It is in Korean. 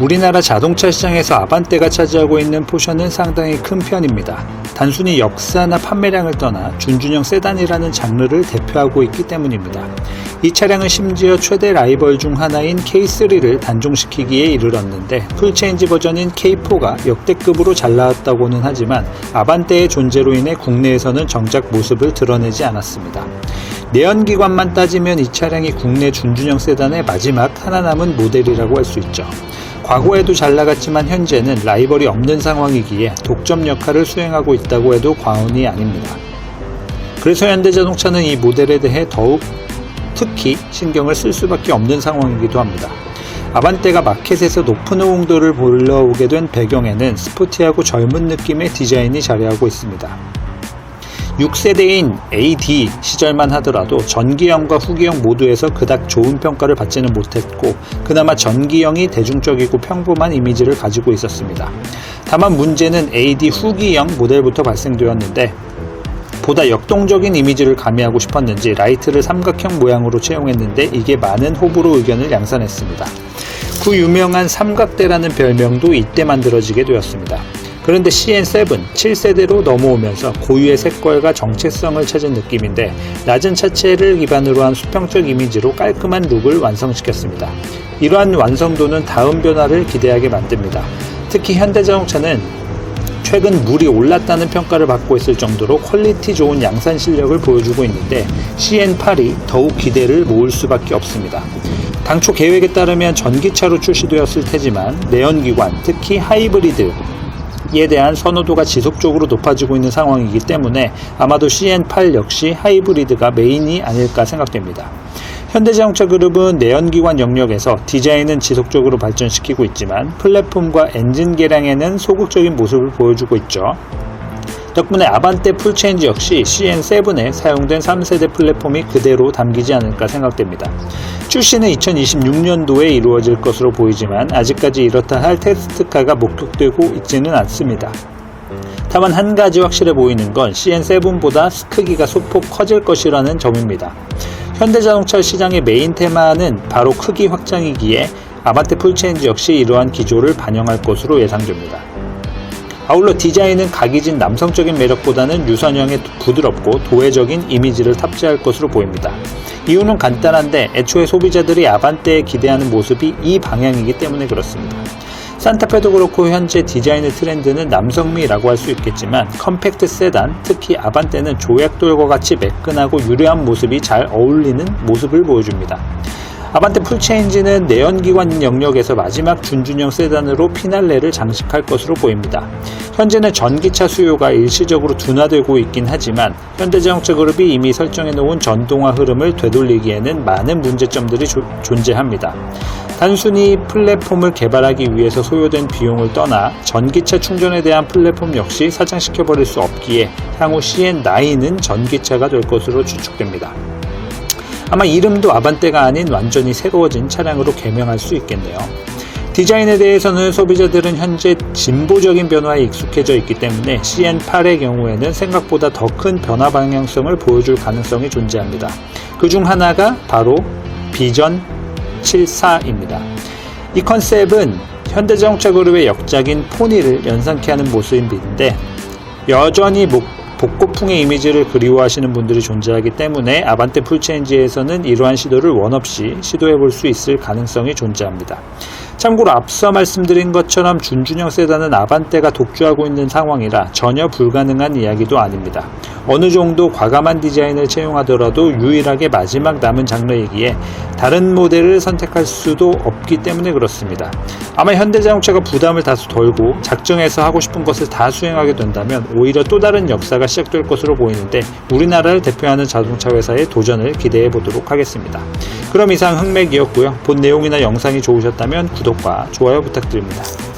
우리나라 자동차 시장에서 아반떼가 차지하고 있는 포션은 상당히 큰 편입니다. 단순히 역사나 판매량을 떠나 준준형 세단이라는 장르를 대표하고 있기 때문입니다. 이 차량은 심지어 최대 라이벌 중 하나인 K3를 단종시키기에 이르렀는데 풀체인지 버전인 K4가 역대급으로 잘 나왔다고는 하지만 아반떼의 존재로 인해 국내에서는 정작 모습을 드러내지 않았습니다. 내연기관만 따지면 이 차량이 국내 준준형 세단의 마지막 하나 남은 모델이라고 할 수 있죠. 과거에도 잘 나갔지만 현재는 라이벌이 없는 상황이기에 독점 역할을 수행하고 있다고 해도 과언이 아닙니다. 그래서 현대자동차는 이 모델에 대해 더욱 특히 신경을 쓸 수밖에 없는 상황이기도 합니다. 아반떼가 마켓에서 높은 호응도를 불러오게 된 배경에는 스포티하고 젊은 느낌의 디자인이 자리하고 있습니다. 6세대인 AD 시절만 하더라도 전기형과 후기형 모두에서 그닥 좋은 평가를 받지는 못했고 그나마 전기형이 대중적이고 평범한 이미지를 가지고 있었습니다. 다만 문제는 AD 후기형 모델부터 발생되었는데 보다 역동적인 이미지를 가미하고 싶었는지 라이트를 삼각형 모양으로 채용했는데 이게 많은 호불호 의견을 양산했습니다. 그 유명한 삼각대라는 별명도 이때 만들어지게 되었습니다. 그런데 CN7 7세대로 넘어오면서 고유의 색깔과 정체성을 찾은 느낌인데 낮은 차체를 기반으로 한 수평적 이미지로 깔끔한 룩을 완성시켰습니다. 이러한 완성도는 다음 변화를 기대하게 만듭니다. 특히 현대자동차는 최근 물이 올랐다는 평가를 받고 있을 정도로 퀄리티 좋은 양산 실력을 보여주고 있는데 CN8이 더욱 기대를 모을 수밖에 없습니다. 당초 계획에 따르면 전기차로 출시되었을 테지만 내연기관, 특히 하이브리드 에 대한 선호도가 지속적으로 높아지고 있는 상황이기 때문에 아마도 CN8 역시 하이브리드가 메인이 아닐까 생각됩니다. 현대자동차 그룹은 내연기관 영역에서 디자인은 지속적으로 발전시키고 있지만 플랫폼과 엔진 개량에는 소극적인 모습을 보여주고 있죠. 덕분에 아반떼 풀체인지 역시 CN7에 사용된 3세대 플랫폼이 그대로 담기지 않을까 생각됩니다. 출시는 2026년도에 이루어질 것으로 보이지만 아직까지 이렇다 할 테스트카가 목격되고 있지는 않습니다. 다만 한 가지 확실해 보이는 건 CN7보다 크기가 소폭 커질 것이라는 점입니다. 현대자동차 시장의 메인 테마는 바로 크기 확장이기에 아반떼 풀체인지 역시 이러한 기조를 반영할 것으로 예상됩니다. 아울러 디자인은 각이진 남성적인 매력보다는 유선형의 부드럽고 도회적인 이미지를 탑재할 것으로 보입니다. 이유는 간단한데 애초에 소비자들이 아반떼에 기대하는 모습이 이 방향이기 때문에 그렇습니다. 산타페도 그렇고 현재 디자인의 트렌드는 남성미라고 할 수 있겠지만 컴팩트 세단, 특히 아반떼는 조약돌과 같이 매끈하고 유려한 모습이 잘 어울리는 모습을 보여줍니다. 아반떼 풀체인지는 내연기관 영역에서 마지막 준준형 세단으로 피날레를 장식할 것으로 보입니다. 현재는 전기차 수요가 일시적으로 둔화되고 있긴 하지만 현대자동차 그룹이 이미 설정해 놓은 전동화 흐름을 되돌리기에는 많은 문제점들이 조, 존재합니다. 단순히 플랫폼을 개발하기 위해서 소요된 비용을 떠나 전기차 충전에 대한 플랫폼 역시 사장시켜버릴 수 없기에 향후 CN9은 전기차가 될 것으로 추측됩니다. 아마 이름도 아반떼가 아닌 완전히 새로워진 차량으로 개명할 수 있겠네요. 디자인에 대해서는 소비자들은 현재 진보적인 변화에 익숙해져 있기 때문에 CN8의 경우에는 생각보다 더 큰 변화 방향성을 보여줄 가능성이 존재합니다. 그 중 하나가 바로 비전 74입니다. 이 컨셉은 현대자동차 그룹의 역작인 포니를 연상케 하는 모습인데 여전히 목 복고풍의 이미지를 그리워하시는 분들이 존재하기 때문에 아반떼 풀체인지에서는 이러한 시도를 원없이 시도해 볼 수 있을 가능성이 존재합니다. 참고로 앞서 말씀드린 것처럼 준준형 세단은 아반떼가 독주하고 있는 상황이라 전혀 불가능한 이야기도 아닙니다. 어느 정도 과감한 디자인을 채용하더라도 유일하게 마지막 남은 장르이기에 다른 모델을 선택할 수도 없기 때문에 그렇습니다. 아마 현대자동차가 부담을 다소 덜고 작정해서 하고 싶은 것을 다 수행하게 된다면 오히려 또 다른 역사가 시작될 것으로 보이는데 우리나라를 대표하는 자동차 회사의 도전을 기대해 보도록 하겠습니다. 그럼 이상 흑맥이었고요. 본 내용이나 영상이 좋으셨다면 구독과 좋아요 부탁드립니다.